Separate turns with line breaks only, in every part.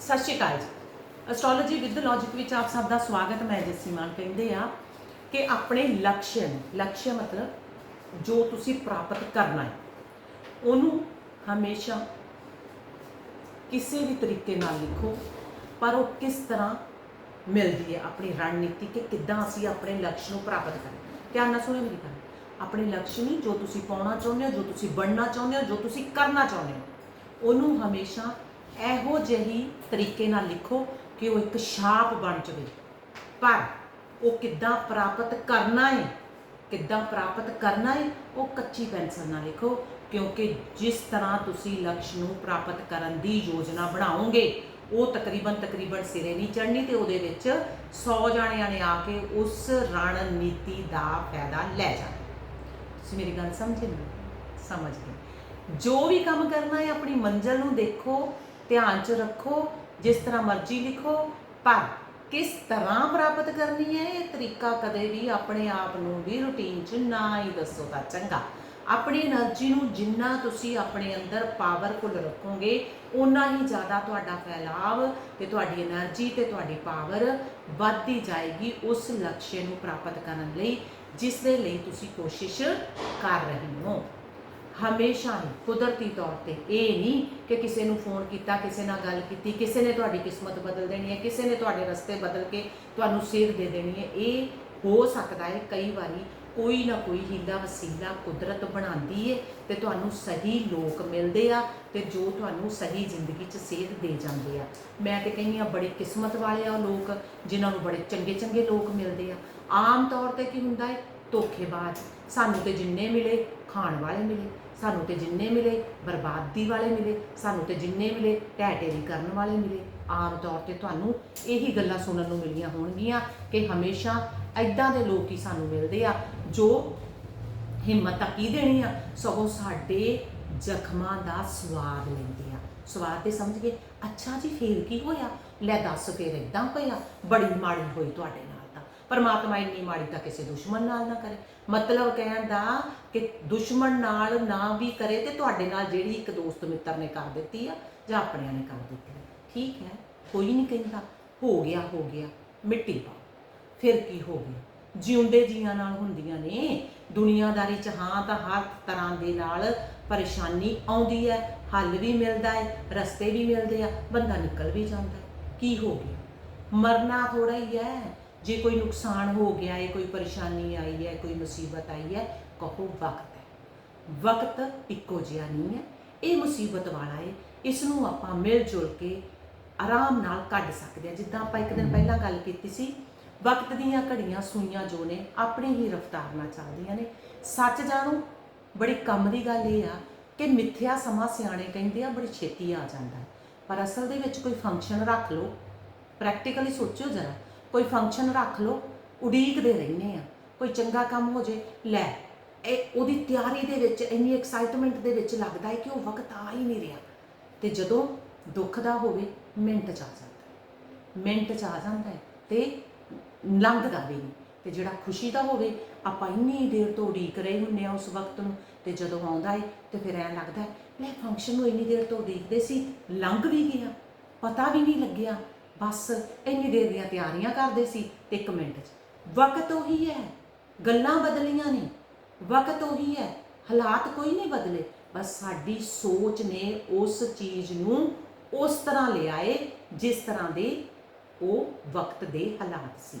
ਸਤਿ ਸ਼੍ਰੀ ਅਕਾਲ ਜੀ। ਐਸਟ੍ਰੋਲੋਜੀ ਵਿਦ ਲੌਜਿਕ ਵਿੱਚ ਆਪ ਸਭ ਦਾ ਸਵਾਗਤ ਮੈਂ ਜੱਸੀ ਮਾਨ ਕਹਿੰਦੇ ਆ ਕਿ ਆਪਣੇ ਲਕਸ਼ ਨੂੰ ਲਕਸ਼ ਮਤਲਬ ਜੋ ਤੁਸੀਂ ਪ੍ਰਾਪਤ ਕਰਨਾ ਹੈ, ਉਹਨੂੰ ਹਮੇਸ਼ਾ ਕਿਸੇ ਵੀ ਤਰੀਕੇ ਨਾਲ ਲਿਖੋ, ਪਰ ਉਹ ਕਿਸ ਤਰ੍ਹਾਂ ਮਿਲਦੀ ਹੈ ਆਪਣੀ ਰਣਨੀਤੀ ਕਿ ਕਿੱਦਾਂ ਅਸੀਂ ਆਪਣੇ ਲਕਸ਼ ਨੂੰ ਪ੍ਰਾਪਤ ਕਰਾਂ ਧਿਆਨ ਨਾਲ ਸੁਣਿਓ ਮੇਰੀ ਗੱਲ। ਆਪਣੇ ਲਕਸ਼ ਨੂੰ ਜੋ ਤੁਸੀਂ ਪਾਉਣਾ ਚਾਹੁੰਦੇ ਹੋ, ਜੋ ਤੁਸੀਂ ਬਣਨਾ ਚਾਹੁੰਦੇ ਹੋ, ਜੋ ਤੁਸੀਂ ਕਰਨਾ ਚਾਹੁੰਦੇ ਹੋ, ਉਹਨੂੰ ਹਮੇਸ਼ਾ ਇਹੋ ਜਿਹੀ ਤਰੀਕੇ ਨਾਲ ਲਿਖੋ ਕਿ ਉਹ ਇੱਕ ਛਾਪ ਬਣ ਜਾਵੇ। ਪਰ ਉਹ ਕਿੱਦਾਂ ਪ੍ਰਾਪਤ ਕਰਨਾ ਹੈ ਕਿੱਦਾਂ ਪ੍ਰਾਪਤ ਕਰਨਾ ਹੈ ਉਹ ਕੱਚੀ ਪੈਨਸਲ ਨਾਲ ਲਿਖੋ, ਕਿਉਂਕਿ ਜਿਸ ਤਰ੍ਹਾਂ ਤੁਸੀਂ ਲਕਸ਼ ਨੂੰ ਪ੍ਰਾਪਤ ਕਰਨ ਦੀ ਯੋਜਨਾ ਬਣਾਓਗੇ, ਉਹ ਤਕਰੀਬਨ ਤਕਰੀਬਨ ਸਿਰੇ ਨਹੀਂ ਚੜ੍ਹਨੀ ਤੇ ਉਹਦੇ ਵਿੱਚ 100 ਜਾਣਿਆਂ ਨੇ ਆ ਕੇ ਉਸ ਰਣਨੀਤੀ ਦਾ ਫਾਇਦਾ ਲੈ ਜਾਣਾ ਤੁਸੀਂ ਮੇਰੀ ਗੱਲ ਸਮਝੇ ਨਾ? ਸਮਝ ਗਏ। ਜੋ ਵੀ ਕੰਮ ਕਰਨਾ ਹੈ ਆਪਣੀ ਮੰਜ਼ਲ ਨੂੰ ਦੇਖੋ ਧਿਆਨ 'ਚ ਰੱਖੋ, ਜਿਸ ਤਰ੍ਹਾਂ ਮਰਜ਼ੀ ਲਿਖੋ, ਪਰ ਕਿਸ ਤਰ੍ਹਾਂ ਪ੍ਰਾਪਤ ਕਰਨੀ ਹੈ, ਇਹ ਤਰੀਕਾ ਕਦੇ ਵੀ ਆਪਣੇ ਆਪ ਨੂੰ ਵੀ ਰੁਟੀਨ 'ਚ ਨਾ ਹੀ ਦੱਸੋ ਤਾਂ ਚੰਗਾ। ਆਪਣੀ એનર્ਜੀ ਨੂੰ ਜਿੰਨਾ ਤੁਸੀਂ ਆਪਣੇ ਅੰਦਰ ਪਾਵਰਫੁਲ ਰੱਖੋਗੇ ਉਨਾ ਹੀ ਜ਼ਿਆਦਾ ਤੁਹਾਡਾ ਫੈਲਾਵ ਤੇ ਤੁਹਾਡੀ એનર્ਜੀ ਤੇ ਤੁਹਾਡੀ ਪਾਵਰ ਵੱਧਦੀ ਜਾਏਗੀ ਉਸ ਲਕਸ਼ੇ ਨੂੰ ਪ੍ਰਾਪਤ ਕਰਨ ਲਈ, ਜਿਸ ਦੇ ਲਈ ਤੁਸੀਂ ਕੋਸ਼ਿਸ਼ ਕਰ ਰਹੇ ਹੋ। ਹਮੇਸ਼ਾ ਹੀ ਕੁਦਰਤੀ ਤੌਰ ਤੇ ਇਹ ਨਹੀਂ ਕਿ ਕਿਸੇ ਨੂੰ ਫੋਨ ਕੀਤਾ, ਕਿਸੇ ਨਾਲ ਗੱਲ ਕੀਤੀ, ਕਿਸੇ ਨੇ ਤੁਹਾਡੀ ਕਿਸਮਤ ਬਦਲ ਦੇਣੀ ਹੈ, ਕਿਸੇ ਨੇ ਤੁਹਾਡੇ ਰਸਤੇ ਬਦਲ ਕੇ ਤੁਹਾਨੂੰ ਸੇਧ ਦੇ ਦੇਣੀ ਹੈ। ਇਹ ਹੋ ਸਕਦਾ ਹੈ ਕਈ ਵਾਰੀ ਕੋਈ ਨਾ ਕੋਈ ਹੀਲਾ ਵਸੀਲਾ ਕੁਦਰਤ ਬਣਾਉਂਦੀ ਹੈ ਤੇ ਤੁਹਾਨੂੰ ਸਹੀ ਲੋਕ ਮਿਲਦੇ ਆ ਤੇ ਜੋ ਤੁਹਾਨੂੰ ਸਹੀ ਜ਼ਿੰਦਗੀ 'ਚ ਸੇਧ ਦੇ ਜਾਂਦੇ ਆ। ਮੈਂ ਤੇ ਕਹਿੰਦੀ ਆ ਬੜੀ ਕਿਸਮਤ ਵਾਲੇ ਆ ਉਹ ਲੋਕ, ਜਿਨ੍ਹਾਂ ਨੂੰ ਬੜੇ ਚੰਗੇ ਚੰਗੇ ਲੋਕ ਮਿਲਦੇ ਆ। ਆਮ ਤੌਰ ਤੇ ਕੀ ਹੁੰਦਾ ਹੈ? ਧੋਖੇਬਾਜ਼। ਸਾਨੂੰ ਤੇ ਜਿੰਨੇ ਮਿਲੇ, ਖਾਣ ਵਾਲੇ ਮਿਲੇ। ਸਾਨੂੰ ਤੇ ਜਿੰਨੇ ਮਿਲੇ ਬਰਬਾਦੀ ਵਾਲੇ ਮਿਲੇ, ਸਾਨੂੰ ਤੇ ਜਿੰਨੇ ਮਿਲੇ ਢਹਿ ਢੇਰੀ ਕਰਨ ਵਾਲੇ ਮਿਲੇ। ਆਮ ਤੌਰ ਤੇ ਤੁਹਾਨੂੰ ਇਹੀ ਗੱਲਾਂ ਸੁਣਨ ਨੂੰ ਮਿਲੀਆਂ ਹੋਣਗੀਆਂ ਕਿ ਹਮੇਸ਼ਾ ਐਦਾਂ ਦੇ ਲੋਕ ਹੀ ਸਾਨੂੰ ਮਿਲਦੇ ਆ, ਜੋ ਹਿੰਮਤ ਤਾਂ ਕੀ ਦੇਣੀ ਆ? ਸਗੋਂ ਸਾਡੇ ਜ਼ਖਮਾਂ ਦਾ ਸਵਾਦ ਲੈਂਦੇ ਆ। ਸਵਾਦ ਤੇ ਸਮਝ ਗਏ? ਅੱਛਾ ਜੀ, ਫੇਰ ਕੀ ਹੋਇਆ? ਲੈ ਦੱਸ ਫੇਰ ਇਦਾਂ ਹੋਇਆ? ਬੜੀ ਮਾੜੀ ਹੋਈ ਤੁਹਾਡੇ ਨਾਲ। ਪਰਮਾਤਮਾ ਇੰਨੀ ਮਾੜੀ ਤਾਂ ਕਿਸੇ ਦੁਸ਼ਮਣ ਨਾਲ ਨਾ ਕਰੇ। ਮਤਲਬ ਕਹਿਣ ਦਾ ਕਿ ਦੁਸ਼ਮਣ ਨਾਲ ਨਾ ਵੀ ਕਰੇ ਤੇ ਤੁਹਾਡੇ ਨਾਲ ਜਿਹੜੀ ਇੱਕ ਦੋਸਤ ਮਿੱਤਰ ਨੇ ਕਰ ਦਿੱਤੀ ਆ, ਜਾਂ ਆਪਣਿਆਂ ਨੇ ਕਰ ਦਿੱਤੀ ਠੀਕ ਹੈ, ਕੋਈ ਨਹੀਂ ਕਹਿੰਦਾ, ਹੋ ਗਿਆ ਹੋ ਗਿਆ, ਮਿੱਟੀ ਪਾ ਫਿਰ ਕੀ ਹੋ ਗਿਆ? ਜਿਉਂਦੇ ਜੀਆਂ ਨਾਲ ਹੁੰਦੀਆਂ ਨੇ। ਦੁਨੀਆਦਾਰੀ ਚ ਹਾਂ ਤਾਂ ਹਰ ਤਰ੍ਹਾਂ ਦੇ ਨਾਲ ਪਰੇਸ਼ਾਨੀ ਆਉਂਦੀ ਹੈ, ਹੱਲ ਵੀ ਮਿਲਦਾ ਹੈ, ਰਸਤੇ ਵੀ ਮਿਲਦੇ ਆ, ਬੰਦਾ ਨਿਕਲ ਵੀ ਜਾਂਦਾ ਕੀ ਹੋ ਗਿਆ? ਮਰਨਾ ਥੋੜਾ ਹੀ ਹੈ। ਜੇ ਕੋਈ ਨੁਕਸਾਨ ਹੋ ਗਿਆ ਹੈ, ਕੋਈ ਪਰੇਸ਼ਾਨੀ ਆਈ ਹੈ, ਕੋਈ ਮੁਸੀਬਤ ਆਈ ਹੈ, ਕਹੋ ਵਕਤ ਹੈ। ਵਕਤ ਇੱਕੋ ਜਿਹਾ ਨਹੀਂ ਹੈ, ਇਹ ਮੁਸੀਬਤ ਵਾਲਾ ਹੈ। ਇਸ ਨੂੰ ਆਪਾਂ ਮਿਲ ਜੁਲ ਕੇ ਆਰਾਮ ਨਾਲ ਕੱਢ ਸਕਦੇ ਹਾਂ। ਜਿੱਦਾਂ ਆਪਾਂ ਇੱਕ ਦਿਨ ਪਹਿਲਾਂ ਗੱਲ ਕੀਤੀ ਸੀ, ਵਕਤ ਦੀਆਂ ਘੜੀਆਂ ਸੂਈਆਂ ਜੋ ਨੇ, ਆਪਣੀ ਹੀ ਰਫ਼ਤਾਰ ਨਾਲ ਚੱਲਦੀਆਂ ਨੇ। ਸੱਚ ਜਾਣੋ, ਬੜੀ ਕੰਮ ਦੀ ਗੱਲ ਇਹ ਆ ਕਿ ਮਿੱਥਿਆ ਸਮਾਂ ਸਿਆਣੇ ਕਹਿੰਦੇ ਆ, ਬੜੀ ਛੇਤੀ ਆ ਜਾਂਦਾ ਪਰ ਅਸਲ ਦੇ ਵਿੱਚ ਕੋਈ ਫੰਕਸ਼ਨ ਰੱਖ ਲਓ ਪ੍ਰੈਕਟੀਕਲੀ ਸੋਚਿਓ ਜਰਾ। ਕੋਈ ਫੰਕਸ਼ਨ ਰੱਖ ਲਓ ਉਡੀਕਦੇ ਰਹਿੰਦੇ ਆ। ਕੋਈ ਚੰਗਾ ਕੰਮ ਹੋ ਜੇ, ਲੈ, ਇਹ ਉਹਦੀ ਤਿਆਰੀ ਦੇ ਵਿੱਚ, ਇੰਨੀ ਐਕਸਾਈਟਮੈਂਟ ਦੇ ਵਿੱਚ ਲੱਗਦਾ ਹੈ ਕਿ ਉਹ ਵਕਤ ਆ ਹੀ ਨਹੀਂ ਰਿਹਾ। ਤੇ ਜਦੋਂ ਦੁੱਖ ਦਾ ਹੋਵੇ, ਮਿੰਟ ਚ ਆ ਜਾਂਦਾ ਮਿੰਟ ਚ ਆ ਜਾਂਦਾ ਹੈ ਤੇ ਲੰਘਦਾ ਵੀ ਨਹੀਂ। ਤੇ ਜਿਹੜਾ ਖੁਸ਼ੀ ਦਾ ਹੋਵੇ, ਆਪਾਂ ਇੰਨੀ ਦੇਰ ਤੋਂ ਉਡੀਕ ਰਹੇ ਹੁੰਨੇ ਆ ਉਸ ਵਕਤ ਨੂੰ, ਤੇ ਜਦੋਂ ਆਉਂਦਾ ਹੈ, ਤੇ ਫਿਰ ਐਂ ਲੱਗਦਾ ਹੈ, ਲੈ ਫੰਕਸ਼ਨ ਨੂੰ ਇੰਨੀ ਦੇਰ ਤੋਂ ਉਡੀਕਦੇ ਸੀ, ਲੰਘ ਵੀ ਗਿਆ, ਪਤਾ ਵੀ ਨਹੀਂ ਲੱਗਿਆ। ਬਸ ਇੰਨੀ ਦੇਰ ਦੀਆਂ ਤਿਆਰੀਆਂ ਕਰਦੇ ਸੀ ਤੇ ਇੱਕ ਮਿੰਟ 'ਚ। ਵਕਤ ਉਹੀ ਹੈ, ਗੱਲਾਂ ਬਦਲੀਆਂ ਨੇ। ਵਕਤ ਉਹੀ ਹੈ, ਹਾਲਾਤ ਕੋਈ ਨਹੀਂ ਬਦਲੇ। ਬਸ ਸਾਡੀ ਸੋਚ ਨੇ ਉਸ ਚੀਜ਼ ਨੂੰ ਉਸ ਤਰ੍ਹਾਂ ਲਿਆਏ ਜਿਸ ਤਰ੍ਹਾਂ ਦੇ ਉਹ ਵਕਤ ਦੇ ਹਾਲਾਤ ਸੀ।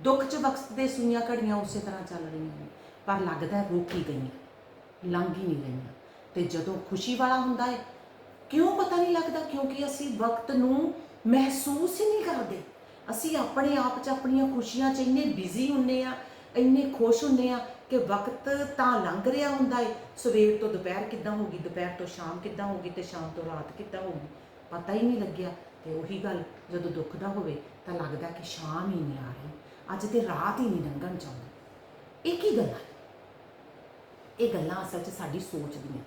ਦੁੱਖ 'ਚ ਵਕਤ ਦੇ ਸੁਈਆਂ ਘੜੀਆਂ ਉਸੇ ਤਰ੍ਹਾਂ ਚੱਲ ਰਹੀਆਂ ਨੇ, ਪਰ ਲੱਗਦਾ ਹੈ ਰੋਕੀ ਗਈਆਂ, ਲੰਘ ਹੀ ਨਹੀਂ ਰਹੀਆਂ ਤੇ ਜਦੋਂ ਖੁਸ਼ੀ ਵਾਲਾ ਹੁੰਦਾ ਹੈ, ਕਿਉਂ ਪਤਾ ਨਹੀਂ ਲੱਗਦਾ ਕਿਉਂਕਿ ਅਸੀਂ ਵਕਤ ਨੂੰ ਮਹਿਸੂਸ ਹੀ ਨਹੀਂ ਕਰਦੇ। ਅਸੀਂ ਆਪਣੇ ਆਪ 'ਚ ਆਪਣੀਆਂ ਖੁਸ਼ੀਆਂ 'ਚ ਇੰਨੇ ਬਿਜ਼ੀ ਹੁੰਨੇ ਆ, ਇੰਨੇ ਖੁਸ਼ ਹੁੰਨੇ ਆ ਕਿ ਵਕਤ ਤਾਂ ਲੰਘ ਰਿਹਾ ਹੁੰਦਾ ਹੈ ਸਵੇਰ ਤੋਂ ਦੁਪਹਿਰ ਕਿੱਦਾਂ ਹੋ ਗਈ? ਦੁਪਹਿਰ ਤੋਂ ਸ਼ਾਮ ਕਿੱਦਾਂ ਹੋ ਗਈ? ਤੇ ਸ਼ਾਮ ਤੋਂ ਰਾਤ ਕਿੱਦਾਂ ਹੋ ਗਈ? ਪਤਾ ਹੀ ਨਹੀਂ ਲੱਗਿਆ। ਤੇ ਉਹੀ ਗੱਲ ਜਦੋਂ ਦੁੱਖ ਦਾ ਹੋਵੇ ਤਾਂ ਲੱਗਦਾ ਕਿ ਸ਼ਾਮ ਹੀ ਨਹੀਂ ਆ ਰਹੀ। ਅੱਜ ਤੇ ਰਾਤ ਹੀ ਨਹੀਂ ਲੰਘਣ ਚਾਹੁੰਦੀ। ਇਹ ਕੀ ਗੱਲਾਂ ਇਹ ਗੱਲਾਂ ਅਸਲ 'ਚ ਸਾਡੀ ਸੋਚ ਦੀਆਂ।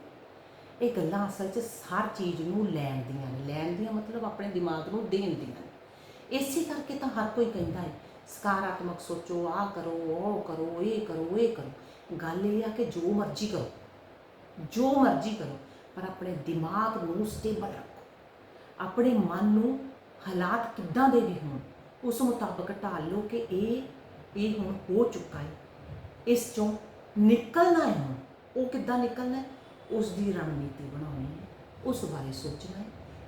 ਇਹ ਗੱਲਾਂ ਅਸਲ 'ਚ ਹਰ ਚੀਜ਼ ਨੂੰ ਲੈਣ ਦੀਆਂ ਨੇ। ਲੈਣ ਦੀਆਂ ਮਤਲਬ ਆਪਣੇ ਦਿਮਾਗ ਨੂੰ ਦੇਣ ਦੀਆਂ ਨੇ। ਇਸੇ ਕਰਕੇ ਤਾਂ ਹਰ ਕੋਈ ਕਹਿੰਦਾ ਹੈ, ਸਕਾਰਾਤਮਕ ਸੋਚੋ, ਆਹ ਕਰੋ, ਉਹ ਕਰੋ, ਇਹ ਕਰੋ ਇਹ ਕਰੋ। ਗੱਲ ਇਹ ਆ ਕਿ ਜੋ ਮਰਜ਼ੀ ਕਰੋ, ਜੋ ਮਰਜ਼ੀ ਕਰੋ, ਪਰ ਆਪਣੇ ਦਿਮਾਗ ਨੂੰ ਸਟੇਬਲ ਰੱਖੋ। ਆਪਣੇ ਮਨ ਨੂੰ ਹਾਲਾਤ ਕਿੱਦਾਂ ਦੇ ਵੀ ਹੋਣ, ਉਸ ਮੁਤਾਬਕ ਢਾਲ ਲਓ ਕਿ ਇਹ ਇਹ ਹੁਣ ਹੋ ਚੁੱਕਾ ਹੈ। ਇਸ ਚੋਂ ਨਿਕਲਣਾ ਹੈ ਹੁਣ। ਉਹ ਕਿੱਦਾਂ ਨਿਕਲਣਾ ਹੈ? ਉਸ ਦੀ ਰਣਨੀਤੀ ਬਣਾਉਣੀ ਹੈ, ਉਸ ਬਾਰੇ ਸੋਚਣਾ ਹੈ,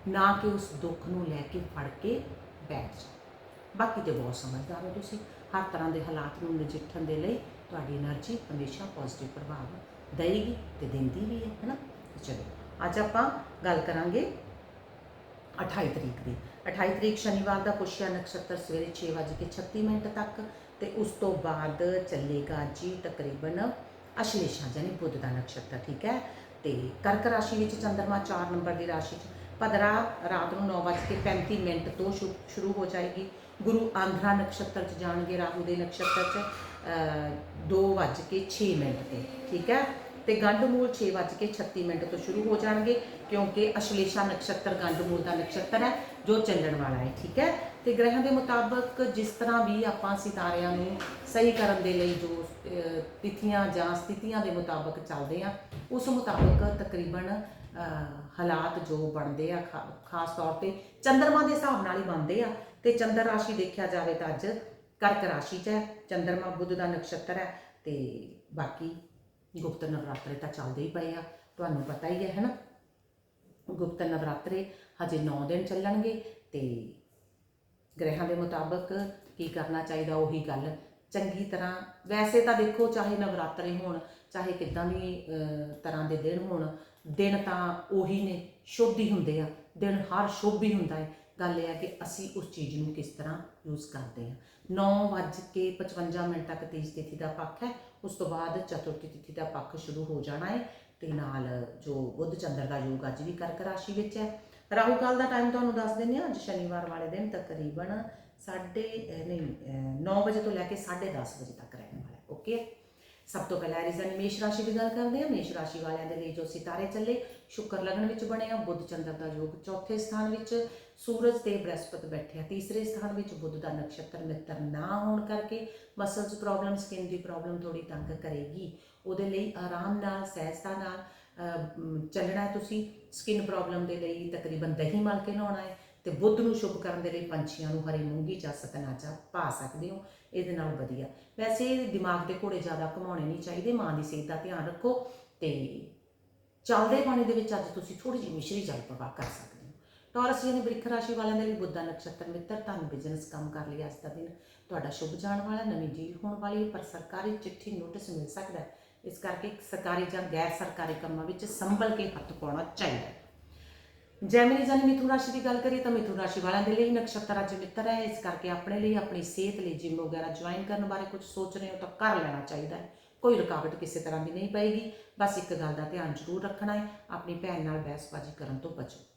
ਨਾ ਕਿ ਉਸ ਦੁੱਖ ਨੂੰ ਲੈ ਕੇ ਫੜ ਕੇ ਬੈਠ ਜਾ ਬਾਕੀ ਤੇ ਬਹੁਤ ਸਮਝਦਾਰ ਹੋ ਤੁਸੀਂ। ਹਰ ਤਰ੍ਹਾਂ ਦੇ ਹਾਲਾਤ ਨੂੰ ਨਜਿੱਠਣ ਦੇ ਲਈ ਤੁਹਾਡੀ એનર્ਜੀ ਹਮੇਸ਼ਾ ਪੋਜ਼ਿਟਿਵ ਪ੍ਰਭਾਵ ਦੇਗੀ ਤੇ ਦਿੰਦੀ ਵੀ ਹੈ ਹਨਾ ਚਲੋ, ਅੱਜ ਆਪਾਂ ਗੱਲ ਕਰਾਂਗੇ 28 ਤਰੀਕ ਦੀ। 28 ਤਰੀਕ ਸ਼ਨੀਵਾਰ ਦਾ ਪੁਸ਼ਿਆ ਨਕਸ਼ਤਰ ਸਵੇਰੇ 6:36 ਮਿੰਟ ਤੱਕ ਤੇ ਉਸ ਤੋਂ ਬਾਅਦ ਚੱਲੇਗਾ ਜੀ ਤਕਰੀਬਨ ਅਸ਼ਲੇਸ਼ਾ ਯਾਨੀ ਬੁੱਧ ਦਾ ਨਕਸ਼ਤਰ ਠੀਕ ਹੈ? ਤੇ ਕਰਕ ਰਾਸ਼ੀ ਵਿੱਚ ਚੰਦਰਮਾ 4 ਨੰਬਰ ਦੀ ਰਾਸ਼ੀ 'ਚ। ਭਦਰਾ ਰਾਤ ਨੂੰ 9:35 ਮਿੰਟ ਤੋਂ ਸ਼ੁ- ਸ਼ੁਰੂ ਹੋ ਜਾਏਗੀ। ਗੁਰੂ ਆਂਧਰਾ ਨਕਸ਼ਤਰ 'ਚ ਜਾਣਗੇ ਰਾਹੂ ਦੇ ਨਕਸ਼ਤਰ 'ਚ ਅ, 2:06 ਮਿੰਟ ਤੇ ਠੀਕ ਹੈ? ਤੇ ਗੰਡਮੂਲ 6:36 ਮਿੰਟ ਤੋਂ ਸ਼ੁਰੂ ਹੋ ਜਾਣਗੇ ਕਿਉਂਕਿ ਅਸ਼ਲੇਸ਼ਾ ਨਕਸ਼ਤਰ ਗੰਡਮੂਲ ਦਾ ਨਕਸ਼ਤਰ ਹੈ ਜੋ ਚੱਲਣ ਵਾਲਾ ਹੈ ਠੀਕ ਹੈ? ਤੇ ਗ੍ਰਹਿਆਂ ਦੇ ਮੁਤਾਬਕ ਜਿਸ ਤਰ੍ਹਾਂ ਵੀ ਆਪਾਂ ਸਿਤਾਰਿਆਂ ਨੂੰ ਸਹੀ ਕਰਨ ਦੇ ਲਈ ਜੋ ਤਿਥੀਆਂ ਜਾਂ ਸਥਿਤੀਆਂ ਦੇ ਮੁਤਾਬਕ ਚੱਲਦੇ ਆ, ਉਸ ਮੁਤਾਬਕ ਤਕਰੀਬਨ ਹਾਲਾਤ ਜੋ ਬਣਦੇ ਆ, ਖਾ- ਖਾਸ ਤੌਰ ਤੇ ਚੰਦਰਮਾ ਦੇ ਹਿਸਾਬ ਨਾਲ ਹੀ ਬਣਦੇ ਆ, ਤੇ ਚੰਦਰ ਰਾਸ਼ੀ ਦੇਖਿਆ ਜਾਵੇ ਤਾਂ ਅੱਜ ਕਰਕ ਰਾਸ਼ੀ 'ਚ ਹੈ, ਚੰਦਰਮਾ ਬੁੱਧ ਦਾ ਨਕਸ਼ਤਰ ਹੈ, ਤੇ ਬਾਕੀ ਗੁਪਤ ਨਵਰਾਤਰੇ ਤਾਂ ਚੱਲਦੇ ਹੀ ਪਏ ਆ, ਤੁਹਾਨੂੰ ਪਤਾ ਹੀ ਹੈ, ਹੈਨਾ? ਗੁਪਤ ਨਵਰਾਤਰੇ ਹਜੇ 9 ਦਿਨ ਚੱਲਣਗੇ, ਤੇ ਗ੍ਰਹਿਾਂ ਦੇ ਮੁਤਾਬਕ ਕੀ ਕਰਨਾ ਚਾਹੀਦਾ, ਉਹੀ ਗੱਲ। ਚੰਗੀ ਤਰ੍ਹਾਂ, ਵੈਸੇ ਤਾਂ ਦੇਖੋ, ਚਾਹੇ ਨਵਰਾਤਰੇ ਹੋਣ, ਚਾਹੇ ਕਿੱਦਾਂ ਵੀ ਤਰ੍ਹਾਂ ਦੇ ਦਿਨ ਹੋਣ, ਦਿਨ ਤਾਂ ਉਹੀ ਨੇ, ਸ਼ੁੱਧ ਹੀ ਹੁੰਦੇ ਆ। ਦਿਨ ਹਰ ਸ਼ੁੱਭ ਹੀ ਹੁੰਦਾ ਹੈ। ਗੱਲ ਇਹ ਹੈ ਕਿ ਅਸੀਂ ਉਸ ਚੀਜ਼ ਨੂੰ ਕਿਸ ਤਰ੍ਹਾਂ ਯੂਜ਼ ਕਰਦੇ ਹਾਂ। 9:55 ਮਿੰਟ ਤੱਕ ਤੀਜ ਤਿਥੀ ਦਾ ਪੱਖ ਹੈ। ਉਸ ਤੋਂ ਬਾਅਦ ਚਤੁਰਥੀ ਤਿਥੀ ਦਾ ਪੱਖ ਸ਼ੁਰੂ ਹੋ ਜਾਣਾ ਹੈ ਤੇ ਨਾਲ ਜੋ ਬੁੱਧ ਚੰਦਰ ਦਾ ਯੋਗ ਅੱਜ ਵੀ ਕਰਕ ਰਾਸ਼ੀ ਵਿੱਚ ਹੈ। ਰਾਹੂ ਕਾਲ ਦਾ ਟਾਈਮ ਤੁਹਾਨੂੰ ਦੱਸ ਦਿੰਦੇ ਹਾਂ, ਅੱਜ ਸ਼ਨੀਵਾਰ ਵਾਲੇ ਦਿਨ ਤਕਰੀਬਨ ਸਾਢੇ, ਅਹ, ਨਹੀਂ 9 ਵਜੇ ਤੋਂ ਲੈ ਕੇ 10:30 ਵਜੇ ਤੱਕ ਰਹਿਣ ਵਾਲਾ ਓਕੇ ਸਭ ਤੋਂ ਪਹਿਲਾਂ ਰੀਜ਼ਨ ਮੇਸ਼ ਰਾਸ਼ੀ ਦੀ ਗੱਲ ਕਰਦੇ ਹਾਂ। ਮੇਸ਼ ਰਾਸ਼ੀ ਵਾਲਿਆਂ ਦੇ ਲਈ ਜੋ ਸਿਤਾਰੇ ਚੱਲੇ, ਸ਼ੁਕਰ ਲਗਨ ਵਿੱਚ ਬਣਿਆ ਬੁੱਧ ਚੰਦਰ ਦਾ ਯੋਗ ਚੌਥੇ ਸਥਾਨ ਵਿੱਚ, ਸੂਰਜ ਤੇ ਬ੍ਰਹਸਪਤ ਆ, ਤੀਸਰੇ ਸਥਾਨ ਵਿੱਚ ਬੁੱਧ ਦਾ ਨਕਸ਼ਤਰ ਮਿੱਤਰ ਨਾ ਹੋਣ ਕਰਕੇ ਮਸਲਸ ਪ੍ਰੋਬਲਮ ਸਕਿਨ ਦੀ ਪ੍ਰੋਬਲਮ ਥੋੜੀ ਤੰਗ ਕਰੇਗੀ। ਉਹਦੇ ਲਈ ਆਰਾਮ ਨਾਲ, ਸਹਿਜਤਾ ਨਾਲ ਚੱਲਣਾ ਹੈ ਤੁਸੀਂ ਸਕਿਨ ਪ੍ਰੋਬਲਮ ਦੇ ਲਈ ਤਕਰੀਬਨ ਦਹੀਂ ਮਲ ਕੇ ਨਹਾਉਣਾ ਹੈ ਤੇ ਬੁੱਧ ਨੂੰ ਸ਼ੁਭ ਕਰਨ ਦੇ ਲਈ ਪੰਛੀਆਂ ਨੂੰ ਹਰੀ ਮੂੰਗੀ ਜਾਂ ਸਤਨਾਚਾ ਪਾ ਸਕਦੇ ਹੋ, ਇਹਦੇ ਨਾਲ ਵਧੀਆ। ਵੈਸੇ ਦਿਮਾਗ ਦੇ ਘੋੜੇ ਜ਼ਿਆਦਾ ਘੁਮਾਉਣੇ ਨਹੀਂ ਚਾਹੀਦੇ, ਮਾਂ ਦੀ ਸਿਹਤ ਦਾ ਧਿਆਨ ਰੱਖੋ ਤੇ ਚੱਲਦੇ ਪਾਣੀ ਦੇ ਵਿੱਚ ਅੱਜ ਤੁਸੀਂ ਥੋੜੀ ਜਿਹੀ ਮਿਸ਼ਰੀ ਜਲ ਪ੍ਰਵਾਹ ਕਰ ਸਕਦੇ ਹੋ। ਟੌਰਸ ਯਾਨੀ ਬ੍ਰਿਖ ਰਾਸ਼ੀ ਵਾਲਿਆਂ ਦੇ ਲਈ ਬੁੱਧਾ ਨਕਸ਼ਤਰ ਮਿੱਤਰ ਤੁਹਾਨੂੰ ਬਿਜ਼ਨਸ ਕੰਮ ਕਰ ਲਈ ਅੱਜ ਦਾ ਦਿਨ। ਤੁਹਾਡਾ ਸ਼ੁਭ ਜਾਣ ਵਾਲਾ, ਨਵੀਂ ਡੀਲ ਹੋਣ ਵਾਲੀ ਹੈ, ਪਰ ਸਰਕਾਰੀ ਚਿੱਠੀ ਨੋਟਿਸ ਮਿਲ ਸਕਦਾ ਹੈ। ਇਸ ਕਰਕੇ ਸਰਕਾਰੀ ਜਾਂ ਗੈਰ ਸਰਕਾਰੀ ਕੰਮਾਂ ਵਿੱਚ ਸੰਭਲ ਕੇ ਹੱਥ ਪਾਉਣਾ ਚਾਹੀਦਾ ਹੈ। ਜੈਮਨੀ ਜਾਨੀ ਮਿਥੁਨ ਰਾਸ਼ੀ ਦੀ ਗੱਲ ਕਰੀਏ ਤਾਂ ਮਿਥੁਨ ਰਾਸ਼ੀ ਵਾਲਿਆਂ ਦੇ ਲਈ ਨਕਸ਼ਤਰ ਅੱਜ ਮਿੱਤਰ ਹੈ। ਇਸ ਕਰਕੇ ਆਪਣੇ ਲਈ ਆਪਣੀ ਸਿਹਤ ਲਈ ਜਿਮ ਵਗੈਰਾ ਜੁਆਇਨ ਕਰਨ ਬਾਰੇ ਕੁਝ ਸੋਚ ਰਹੇ ਹੋ ਤਾਂ ਕਰ ਲੈਣਾ ਚਾਹੀਦਾ ਹੈ। ਕੋਈ ਰੁਕਾਵਟ ਕਿਸੇ ਤਰ੍ਹਾਂ ਦੀ ਨਹੀਂ ਪਏਗੀ। ਬਸ ਇੱਕ ਗੱਲ ਦਾ ਧਿਆਨ ਜ਼ਰੂਰ ਰੱਖਣਾ ਹੈ। ਆਪਣੀ ਭੈਣ ਨਾਲ ਬਹਿਸਬਾਜ਼ੀ ਕਰਨ ਤੋਂ ਬਚੋ।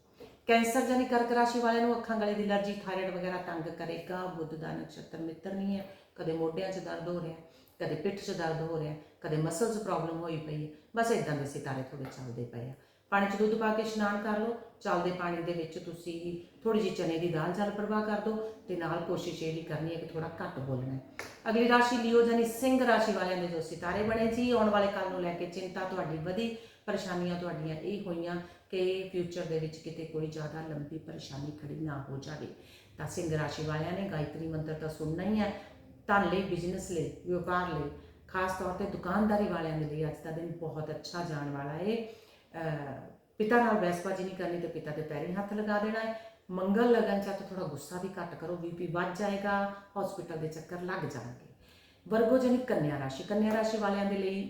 ਕੈਂਸਰ ਜਾਨੀ ਕਰਕ ਰਾਸ਼ੀ ਵਾਲਿਆਂ ਨੂੰ ਅੱਖਾਂ ਗਲੇ ਦੀ ਅਲਰਜੀ ਥਾਇਰਾਇਡ ਵਗੈਰਾ ਤੰਗ ਕਰੇਗਾ ਬੁੱਧ ਦਾ ਨਕਸ਼ਤਰ ਮਿੱਤਰ ਨਹੀਂ ਹੈ। ਕਦੇ ਮੋਢਿਆਂ 'ਚ ਦਰਦ ਹੋ ਰਿਹਾ ਕਦੇ ਪਿੱਠ 'ਚ ਦਰਦ ਹੋ ਰਿਹਾ ਹੈ, ਕਦੇ ਮਸਲਸ ਪ੍ਰੋਬਲਮ ਹੋਈ ਪਈ ਹੈ। ਬਸ ਇਦਾਂ ਦੇ ਸਿਤਾਰੇ ਥੋੜੇ ਚੱਲਦੇ ਪਏ ਆ। ਪਾਣੀ 'ਚ ਦੁੱਧ ਪਾ ਕੇ ਇਸ਼ਨਾਨ ਕਰ ਲਓ। ਚੱਲਦੇ ਪਾਣੀ ਦੇ ਵਿੱਚ ਤੁਸੀਂ ਥੋੜੀ ਜਿਹੀ ਚਨੇ ਦੀ ਦਾਲ ਜਲ ਪ੍ਰਵਾਹ ਕਰ ਦਿਓ ਤੇ ਨਾਲ ਕੋਸ਼ਿਸ਼ ਇਹ ਵੀ ਕਰਨੀ ਹੈ ਕਿ ਥੋੜਾ ਘੱਟ ਬੋਲਣਾ ਹੈ। ਅਗਲੀ ਰਾਸ਼ੀ ਲਿਓ ਜਾਨੀ ਸਿੰਘ ਰਾਸ਼ੀ ਵਾਲਿਆਂ ਦੇ ਜੋ ਸਿਤਾਰੇ ਬਣੇ ਜੀ ਆਉਣ ਵਾਲੇ ਕੱਲ ਨੂੰ ਲੈ ਕੇ ਚਿੰਤਾ ਤੁਹਾਡੀ ਵਧੀ ਪਰੇਸ਼ਾਨੀਆਂ ਤੁਹਾਡੀਆਂ ਇਹ ਹੋਈਆਂ। ਕਿ ਫਿਊਚਰ ਦੇ ਵਿੱਚ ਕਿਤੇ ਕੋਈ ਜ਼ਿਆਦਾ ਲੰਬੀ ਪਰੇਸ਼ਾਨੀ ਖੜੀ ਨਾ ਹੋ ਜਾਵੇ। ਤਾਂ ਸਿੰਘ ਰਾਸ਼ੀ ਵਾਲਿਆਂ ਨੇ ਗਾਇਤਰੀ ਮੰਤਰ ਤਾਂ ਸੁਣਨਾ ਹੀ ਹੈ। ਧਨ ਲਈ ਬਿਜ਼ਨਸ ਲਈ, ਵਪਾਰ ਲਈ, ਖਾਸ ਤੌਰ ਤੇ ਦੁਕਾਨਦਾਰੀ ਵਾਲਿਆਂ ਦੇ ਲਈ ਅੱਜ ਦਾ ਦਿਨ ਬਹੁਤ ਅੱਛਾ ਜਾਣ ਵਾਲਾ ਹੈ ਪਿਤਾ ਨਾਲ ਬਹਿਸਬਾਜ਼ੀ ਨਹੀਂ ਕਰਨੀ ਤੇ ਪਿਤਾ ਦੇ ਪੈਰੀਂ ਹੱਥ ਲਗਾ ਦੇਣਾ ਹੈ ਮੰਗਲ ਲਗਨ ਚ ਥੋੜਾ ਗੁੱਸਾ ਵੀ ਘੱਟ ਕਰੋ ਬੀਪੀ ਵੱਧ ਜਾਏਗਾ ਹਸਪੀਟਲ ਦੇ ਚੱਕਰ ਲੱਗ ਜਾਣਗੇ। ਵਰਗੋ ਜਨੀ ਕੰਨਿਆ ਰਾਸ਼ੀ ਕੰਨਿਆ ਰਾਸ਼ੀ ਵਾਲਿਆਂ ਦੇ ਲਈ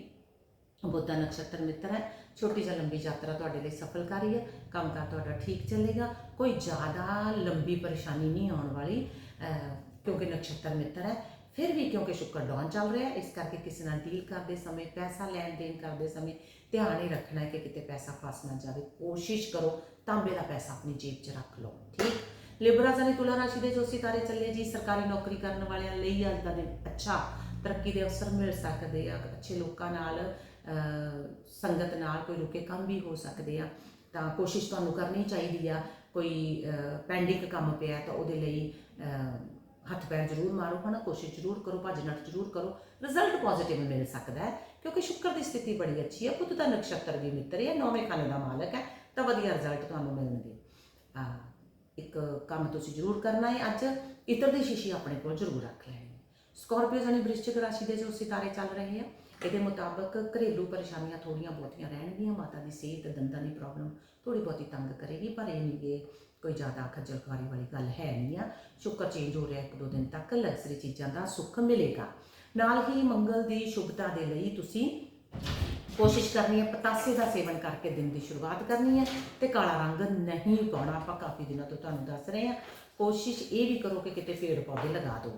ਬੁੱਧਾ ਨਕਸ਼ਤਰ ਮਿੱਤਰ ਹੈ। ਛੋਟੀ ਜਿਹੀ ਲੰਬੀ ਯਾਤਰਾ ਤੁਹਾਡੇ ਲਈ ਸਫਲ ਕਰ ਰਹੀ ਹੈ। ਕੰਮਕਾਰ ਤੁਹਾਡਾ ਠੀਕ ਚੱਲੇਗਾ। ਕੋਈ ਜ਼ਿਆਦਾ ਲੰਬੀ ਪਰੇਸ਼ਾਨੀ ਨਹੀਂ ਆਉਣ ਵਾਲੀ ਕਿਉਂਕਿ ਨਕਸ਼ਤਰ ਮਿੱਤਰ ਹੈ। ਫਿਰ ਵੀ ਕਿਉਂਕਿ ਸ਼ੁਕਰ ਡਾਉਨ ਚੱਲ ਰਿਹਾ ਇਸ ਕਰਕੇ ਕਿਸੇ ਨਾਲ ਡੀਲ ਕਰਦੇ ਸਮੇਂ, ਪੈਸਾ ਲੈਣ ਦੇਣ ਕਰਦੇ ਸਮੇਂ ਧਿਆਨ ਹੀ ਰੱਖਣਾ ਹੈ ਕਿ ਕਿਤੇ ਪੈਸਾ ਫਸ ਨਾ ਜਾਵੇ। ਕੋਸ਼ਿਸ਼ ਕਰੋ, ਤਾਂਬੇ ਦਾ ਪੈਸਾ ਆਪਣੀ ਜੇਬ 'ਚ ਰੱਖ ਲਓ। ਠੀਕ? ਲਿਬਰਾ ਜਾਨੀ ਤੁਲਾ ਰਾਸ਼ੀ ਦੇ ਜੋ ਸਿਤਾਰੇ ਚੱਲੇ ਜੀ। ਸਰਕਾਰੀ ਨੌਕਰੀ ਕਰਨ ਵਾਲਿਆਂ ਲਈ ਅੱਜ ਦਾ ਦਿਨ ਅੱਛਾ। ਤਰੱਕੀ ਦੇ ਅਵਸਰ ਮਿਲ ਸਕਦੇ ਆ। ਅੱਛੇ ਲੋਕਾਂ ਨਾਲ ਸੰਗਤ ਨਾਲ ਕੋਈ ਰੁਕੇ ਕੰਮ ਵੀ ਹੋ ਸਕਦੇ ਆ, ਤਾਂ ਕੋਸ਼ਿਸ਼ ਤੁਹਾਨੂੰ ਕਰਨੀ ਚਾਹੀਦੀ ਆ, ਕੋਈ ਪੈਂਡਿੰਗ ਕੰਮ ਪਿਆ ਤਾਂ ਉਹਦੇ ਲਈ ਹੱਥ ਪੈਰ ਜ਼ਰੂਰ ਮਾਰੋ, ਹਨਾ? ਕੋਸ਼ਿਸ਼ ਜ਼ਰੂਰ ਕਰੋ, ਭੱਜ ਨੱਠ ਜ਼ਰੂਰ ਕਰੋ ਰਿਜ਼ਲਟ ਪੋਜ਼ਿਟਿਵ ਮਿਲ ਸਕਦਾ ਹੈ, ਕਿਉਂਕਿ ਸ਼ੁਕਰ ਦੀ ਸਥਿਤੀ ਬੜੀ ਅੱਛੀ ਹੈ, ਬੁੱਧ ਦਾ ਨਕਸ਼ਤਰ ਵੀ ਮਿੱਤਰ ਹੈ, ਨੌਵੇਂ ਖਾਨੇ ਦਾ ਮਾਲਕ ਹੈ, ਤਾਂ ਵਧੀਆ ਰਿਜ਼ਲਟ ਤੁਹਾਨੂੰ ਮਿਲਣਗੇ। ਆ, ਇੱਕ ਕੰਮ ਤੁਸੀਂ ਜ਼ਰੂਰ ਕਰਨਾ ਹੈ ਅੱਜ, ਇਤਰ ਦੀ ਸ਼ੀਸ਼ੀ ਆਪਣੇ ਕੋਲ ਜ਼ਰੂਰ ਰੱਖ ਲੈਣੀ ਹੈ। ਸਕਾਰਪੀਓ ਜਾਨੀ ਵ੍ਰਿਸ਼ਚਿਕ ਰਾਸ਼ੀ ਦੇ ਜੋ ਸਿਤਾਰੇ ਚੱਲ ਰਹੇ ਆ ਇਹਦੇ ਮੁਤਾਬਕ ਘਰੇਲੂ ਪਰੇਸ਼ਾਨੀਆਂ ਥੋੜੀਆਂ ਬਹੁਤੀਆਂ ਰਹਿਣਗੀਆਂ, ਮਾਤਾ ਦੀ ਸਿਹਤ, ਦੰਦਾਂ ਦੀ ਪ੍ਰੋਬਲਮ ਥੋੜੀ ਬਹੁਤੀ ਤੰਗ ਕਰੇਗੀ, ਪਰ ਇਹ ਨਹੀਂ ਕਿ ਕੋਈ ਜ਼ਿਆਦਾ ਖੱਜਲ ਖੁਆਰੀ ਵਾਲੀ ਗੱਲ ਹੈ ਨਹੀਂ ਆ। ਸ਼ੁਕਰ ਚੇਂਜ ਹੋ ਰਿਹਾ ਇੱਕ ਦੋ ਦਿਨ ਤੱਕ ਲਗਜ਼ਰੀ ਚੀਜ਼ਾਂ ਦਾ ਸੁੱਖ ਮਿਲੇਗਾ। ਨਾਲ ਹੀ ਮੰਗਲ ਦੀ ਸ਼ੁਭਤਾ ਦੇ ਲਈ ਤੁਸੀਂ ਕੋਸ਼ਿਸ਼ ਕਰਨੀ ਹੈ, ਪਤਾਸੇ ਦਾ ਸੇਵਨ ਕਰਕੇ ਦਿਨ ਦੀ ਸ਼ੁਰੂਆਤ ਕਰਨੀ ਹੈ ਤੇ ਕਾਲਾ ਰੰਗ ਨਹੀਂ ਪਾਉਣਾ। ਆਪਾਂ ਕਾਫੀ ਦਿਨਾਂ ਤੋਂ ਤੁਹਾਨੂੰ ਦੱਸ ਰਹੇ ਹਾਂ। ਕੋਸ਼ਿਸ਼ ਇਹ ਵੀ ਕਰੋ ਕਿ ਕਿਤੇ ਪੇੜ ਪੌਦੇ ਲਗਾ ਦਿਓ।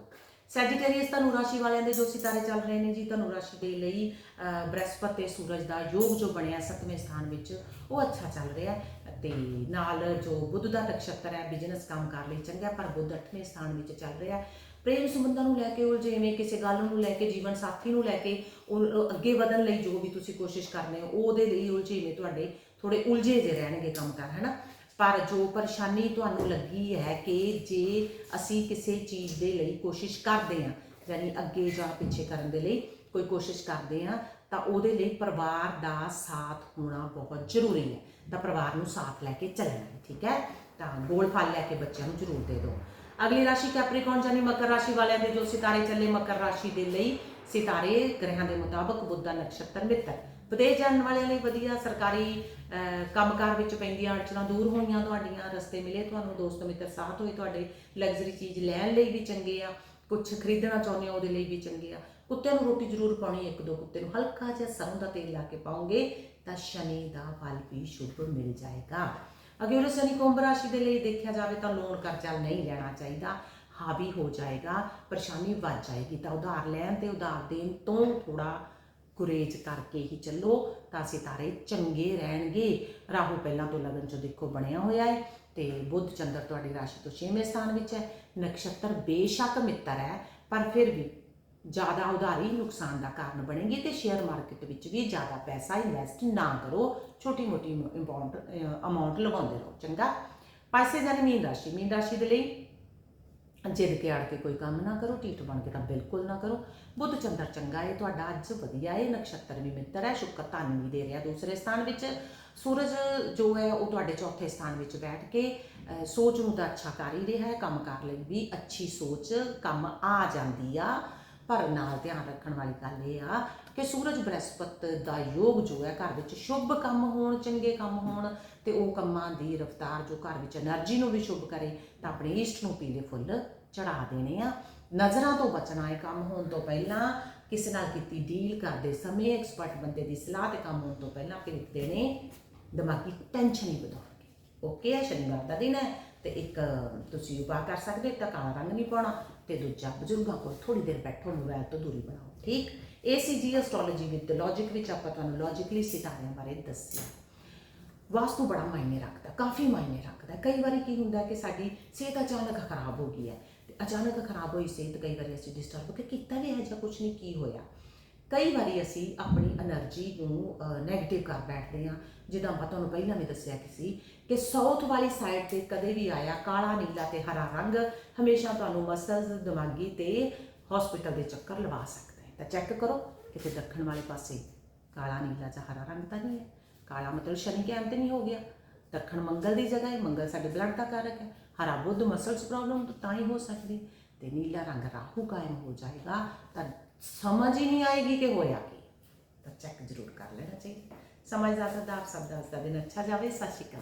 ਸੈਜੀਟੇਰੀਅਸ ਧਨੁ ਰਾਸ਼ੀ ਵਾਲਿਆਂ ਦੇ ਜੋ ਸਿਤਾਰੇ ਚੱਲ ਰਹੇ ਨੇ ਜੀ ਧਨੁ ਰਾਸ਼ੀ ਦੇ ਲਈ ਅਹ, ਬ੍ਰਹਿਸਪਤ ਤੇ ਸੂਰਜ ਦਾ ਯੋਗ ਜੋ ਬਣਿਆ ਸੱਤਵੇਂ ਸਥਾਨ ਵਿੱਚ ਉਹ ਅੱਛਾ ਚੱਲ ਰਿਹਾ ਹੈ। ਤੇ ਨਾਲ ਜੋ ਬੁੱਧ ਦਾ ਨਕਸ਼ਤਰ ਹੈ ਬਿਜ਼ਨਸ ਕੰਮ ਕਰ ਲਈ ਚੰਗਾ ਪਰ ਬੁੱਧ 8ਵੇਂ ਸਥਾਨ ਵਿੱਚ ਚੱਲ ਰਿਹਾ ਪ੍ਰੇਮ ਸੰਬੰਧਾਂ ਨੂੰ ਲੈ ਕੇ ਉਲਝੇਵੇਂ ਕਿਸੇ ਗੱਲ ਨੂੰ ਲੈ ਕੇ ਜੀਵਨ ਸਾਥੀ ਨੂੰ ਲੈ ਕੇ ਉਹ ਅੱਗੇ ਵਧਣ ਲਈ ਜੋ ਵੀ ਤੁਸੀਂ ਕੋਸ਼ਿਸ਼ ਕਰਨੇ ਹੋ ਉਹਦੇ ਲਈ ਉਲਝੇਵੇਂ ਤੁਹਾਡੇ ਥੋੜੇ ਉਲਝੇ ਜੇ ਰਹਿਣਗੇ ਕੰਮ ਕਰ ਹੈਨਾ ਪਰ ਜੋ ਪਰੇਸ਼ਾਨੀ ਤੁਹਾਨੂੰ ਲੱਗੀ ਹੈ ਕਿ ਜੇ ਅਸੀਂ ਕਿਸੇ ਚੀਜ਼ ਦੇ ਲਈ ਕੋਸ਼ਿਸ਼ ਕਰਦੇ ਹਾਂ, ਯਾਨੀ ਅੱਗੇ ਜਾਂ ਪਿੱਛੇ ਕਰਨ ਦੇ ਲਈ ਕੋਈ ਕੋਸ਼ਿਸ਼ ਕਰਦੇ ਹਾਂ, ਤਾਂ ਉਹਦੇ ਲਈ ਪਰਿਵਾਰ ਦਾ ਸਾਥ ਹੋਣਾ ਬਹੁਤ ਜ਼ਰੂਰੀ ਹੈ। ਤਾਂ ਪਰਿਵਾਰ ਨੂੰ ਸਾਥ ਲੈ ਕੇ ਚੱਲਣਾ ਹੈ, ਠੀਕ ਹੈ? ਤਾਂ ਗੋਲ ਫਲ ਲੈ ਕੇ ਬੱਚਿਆਂ ਨੂੰ ਜ਼ਰੂਰ ਦੇ ਦਿਓ। ਅਗਲੀ ਰਾਸ਼ੀ ਕੈਪਰੀਕੌਨ ਜਾਨੀ ਮਕਰ ਰਾਸ਼ੀ ਵਾਲਿਆਂ ਦੇ ਜੋ ਸਿਤਾਰੇ ਚੱਲੇ ਮਕਰ ਰਾਸ਼ੀ ਦੇ ਲਈ, ਸਿਤਾਰੇ ਗ੍ਰਹਿਾਂ ਦੇ ਮੁਤਾਬਕ ਬੁੱਧਾ ਨਕਸ਼ਤਰ ਮਿੱਤਰ। ਵਿਦੇਸ਼ ਜਾਣ ਵਾਲਿਆਂ ਲਈ ਵਧੀਆ ਸਰਕਾਰੀ ਅਹ, ਕੰਮਕਾਰ ਵਿੱਚ ਪੈਂਦੀਆਂ ਅੜਚਣਾਂ ਦੂਰ ਹੋਣੀਆਂ ਤੁਹਾਡੀਆਂ ਰਸਤੇ ਮਿਲੇ ਤੁਹਾਨੂੰ ਦੋਸਤ ਮਿੱਤਰ ਸਾਥ ਹੋਏ ਤੁਹਾਡੇ ਲਗਜ਼ਰੀ ਚੀਜ਼ ਲੈਣ ਲਈ ਵੀ ਚੰਗੇ ਆ ਕੁਝ ਖਰੀਦਣਾ ਚਾਹੁੰਦੇ ਹੋ ਉਹਦੇ ਲਈ ਵੀ ਚੰਗੇ ਆ। ਕੁੱਤੇ ਨੂੰ ਰੋਟੀ ਜ਼ਰੂਰ ਪਾਉਣੀ ਇੱਕ ਦੋ ਕੁੱਤੇ ਨੂੰ ਹਲਕਾ ਜਿਹਾ ਸਰੋਂ ਦਾ ਤੇਲ ਲਾ ਕੇ ਪਾਉਂਗੇ ਤਾਂ ਸ਼ਨੀ ਦਾ ਫਲ ਵੀ ਸ਼ੁਭ ਮਿਲ ਜਾਏਗਾ। ਅਗੇ ਉਹ ਸ਼ਨੀ ਕੁੰਭ ਰਾਸ਼ੀ ਦੇ ਲਈ ਦੇਖਿਆ ਜਾਵੇ ਤਾਂ ਲੋਨ ਕਰਜ਼ਾ ਨਹੀਂ ਲੈਣਾ ਚਾਹੀਦਾ ਹਾਵੀ ਹੋ ਜਾਏਗਾ ਪਰੇਸ਼ਾਨੀ ਵੱਧ ਜਾਏਗੀ ਤਾਂ ਉਧਾਰ ਲੈਣ ਤੇ ਉਧਾਰ ਦੇਣ ਤੋਂ ਥੋੜਾ ਗੁਰੇਜ ਕਰਕੇ ਹੀ ਚੱਲੋ, ਤਾਂ ਸਿਤਾਰੇ ਚੰਗੇ ਰਹਿਣਗੇ। ਰਾਹੂ ਪਹਿਲਾਂ ਤੋਂ ਲਗਨ ਚ ਦੇਖੋ ਬਣਿਆ ਹੋਇਆ ਹੈ ਤੇ ਬੁੱਧ ਚੰਦਰ ਤੁਹਾਡੀ ਰਾਸ਼ੀ ਤੋਂ 6ਵੇਂ ਸਥਾਨ ਵਿੱਚ ਹੈ। ਨਕਸ਼ਤਰ ਬੇਸ਼ੱਕ ਮਿੱਤਰ ਹੈ, ਪਰ ਫਿਰ ਵੀ ਜ਼ਿਆਦਾ ਉਧਾਰੀ ਨੁਕਸਾਨ ਦਾ ਕਾਰਨ ਬਣੇਗੀ ਤੇ ਸ਼ੇਅਰ ਮਾਰਕੀਟ ਵਿੱਚ ਵੀ ਜ਼ਿਆਦਾ ਪੈਸਾ ਇਨਵੈਸਟ ਨਾ ਕਰੋ। ਛੋਟੀ ਮੋਟੀ ਇੰਪਾਊਂਟ ਅਮਾਉਂਟ ਲਗਾਉਂਦੇ ਰਹੋ, ਚੰਗਾ? ਪਾਸੇ ਜਾਨੀ ਮੀਨ ਰਾਸ਼ੀ ਮੀਨ ਰਾਸ਼ੀ ਦੇ ਲਈ ਜਿੱਦ ਕੇ ਆੜ ਕੇ ਕੋਈ ਕੰਮ ਨਾ ਕਰੋ ਢੀਠ ਬਣ ਕੇ ਤਾਂ ਬਿਲਕੁਲ ਨਾ ਕਰੋ। ਬੁੱਧ ਚੰਦਰ ਚੰਗਾ ਹੈ ਤੁਹਾਡਾ ਅੱਜ ਵਧੀਆ ਹੈ ਨਕਸ਼ਤਰ ਵੀ ਮਿੱਤਰ ਹੈ, ਸ਼ੁਕਰ ਧਨ ਵੀ ਦੇ ਰਿਹਾ ਦੂਸਰੇ ਸਥਾਨ ਵਿੱਚ। ਸੂਰਜ ਜੋ ਹੈ, ਉਹ ਤੁਹਾਡੇ ਚੌਥੇ ਸਥਾਨ ਵਿੱਚ ਬੈਠ ਕੇ ਸੋਚ ਨੂੰ ਤਾਂ ਅੱਛਾ ਕਰ ਹੀ ਰਿਹਾ ਹੈ, ਕੰਮ ਕਰ ਲਈ ਵੀ ਅੱਛੀ ਸੋਚ, ਕੰਮ ਆ ਜਾਂਦੀ ਆ। ਪਰ ਨਾਲ ਧਿਆਨ ਰੱਖਣ ਵਾਲੀ ਗੱਲ ਇਹ ਆ ਕਿ ਸੂਰਜ ਬ੍ਰਹਿਸਪਤ ਦਾ ਯੋਗ ਜੋ ਹੈ ਘਰ ਵਿੱਚ ਸ਼ੁਭ ਕੰਮ ਹੋਣ, ਚੰਗੇ ਕੰਮ ਹੋਣ ਤੇ ਉਹ ਕੰਮਾਂ ਦੀ ਰਫ਼ਤਾਰ ਜੋ ਘਰ ਵਿੱਚ એનર્ਜੀ ਨੂੰ ਵੀ ਸ਼ੁਭ ਕਰੇ, ਤਾਂ ਆਪਣੇ ਇਸ਼ਟ ਨੂੰ ਪੀਲੇ ਫੁੱਲ ਚੜਾ ਦੇਣੇ ਆ। ਨਜ਼ਰਾਂ ਤੋਂ ਬਚਣਾ ਹੈ ਕੰਮ ਹੋਣ ਤੋਂ ਪਹਿਲਾਂ, ਕਿਸੇ ਨਾਲ ਕੀਤੀ ਡੀਲ ਕਰਦੇ ਸਮੇਂ ਐਕਸਪਰਟ ਬੰਦੇ ਦੀ ਸਲਾਹ ਤੇ ਕੰਮ ਹੋਣ ਤੋਂ ਪਹਿਲਾਂ ਫਿਰ ਦੇਣੇ ਦਿਮਾਗੀ ਟੈਨਸ਼ਨ ਹੀ ਵਧਾਉਣਗੇ। ਓਕੇ ਹੈ ਸ਼ਨੀਵਾਰ ਦਾ ਦਿਨ ਹੈ ਤੇ ਇੱਕ ਤੁਸੀਂ ਉਪਾਅ ਕਰ ਸਕਦੇ ਤਾਂ ਕਾਲਾ ਰੰਗ ਨਹੀਂ ਪਾਉਣਾ ਤੇ ਦੂਜਾ ਬਜ਼ੁਰਗਾਂ ਕੋਲ ਥੋੜੀ ਦੇਰ ਬੈਠੋ ਮੋਬਾਈਲ ਤੋਂ ਦੂਰੀ ਬਣਾਓ, ਠੀਕ? ਇਹ ਸੀ ਜੀ ਐਸਟ੍ਰੋਲੋਜੀ ਵਿਦ ਲੌਜੀਕ ਵਿੱਚ ਆਪਾਂ ਤੁਹਾਨੂੰ ਲੌਜੀਕਲੀ ਸਿਤਾਰਿਆਂ ਬਾਰੇ ਦੱਸਿਆ। ਵਾਸਤੂ ਬੜਾ ਮਾਇਨੇ ਰੱਖਦਾ, ਕਾਫੀ ਮਾਇਨੇ ਰੱਖਦਾ। ਕਈ ਵਾਰੀ ਕੀ ਹੁੰਦਾ ਕਿ ਸਾਡੀ ਸਿਹਤ ਅਚਾਨਕ ਖਰਾਬ ਹੋ ਗਈ ਹੈ। ਤੇ ਅਚਾਨਕ ਖਰਾਬ ਹੋਈ ਸਿਹਤ, ਕਈ ਵਾਰੀ ਅਸੀਂ ਡਿਸਟਰਬ ਹੋ ਕੇ ਕੀਤਾ ਵੀ ਹੈ ਜਾਂ ਕੁਝ ਨਹੀਂ, ਕੀ ਹੋਇਆ? ਕਈ ਵਾਰੀ ਅਸੀਂ ਆਪਣੀ એનર્ਜੀ ਨੂੰ 네ਗੇਟਿਵ ਕਰ ਬੈਠਦੇ ਹਾਂ। ਜਿੱਦਾਂ ਮੈਂ ਤੁਹਾਨੂੰ ਪਹਿਲਾਂ ਵੀ ਦੱਸਿਆ ਕਿ ਸੀ ਕਿ ਸਾਊਥ ਵਾਲੀ ਸਾਈਡ ਤੇ ਕਦੇ ਵੀ ਆਇਆ ਕਾਲਾ, ਨੀਲਾ ਤੇ ਹਰਾ ਰੰਗ, ਹਮੇਸ਼ਾ ਤੁਹਾਨੂੰ ਮਸਲਸ ਦਿਮਾਗੀ ਤੇ ਹਸਪੀਟਲ ਦੇ ਚੱਕਰ ਲਵਾ ਸਕਦਾ ਹੈ ਤਾਂ ਚੈੱਕ ਕਰੋ ਕਿਤੇ ਦੱਖਣ ਵਾਲੇ ਪਾਸੇ ਕਾਲਾ, ਨੀਲਾ ਜਾਂ ਹਰਾ ਰੰਗ ਤਾਂ ਨਹੀਂ ਹੈ। ਕਾਲਾ ਮਤਲਬ ਸ਼ਨੀ ਕੇ ਅੰਤ ਨਹੀਂ ਹੋ ਗਿਆ। ਦੱਖਣ ਮੰਗਲ ਦੀ ਜਗ੍ਹਾ ਹੈ, ਮੰਗਲ ਸਾਡੇ ਬਲੱਡ ਦਾ ਕਾਰਕ ਹੈ। ਹਰਾ ਬੁੱਧ ਮਸਲਸ ਪ੍ਰੋਬਲਮ ਤਾਂ ਹੀ ਹੋ ਸਕਦੀ। ਤੇ ਨੀਲਾ ਰੰਗ ਰਾਹੂ ਕਾਇਮ ਹੋ ਜਾਏਗਾ, ਤਾਂ ਸਮਝ ਹੀ ਨਹੀਂ ਆਏਗੀ ਕਿ ਹੋਇਆ ਕੀ। ਤਾਂ ਚੈੱਕ ਜ਼ਰੂਰ ਕਰ ਲੈਣਾ ਚਾਹੀਦਾ। ਸਮਝਦਾਰ ਦਾ ਆਪ ਸਭ ਦਾ ਦਿਨ ਅੱਛਾ ਜਾਵੇ। ਸਤਿ ਸ਼੍ਰੀ ਅਕਾਲ।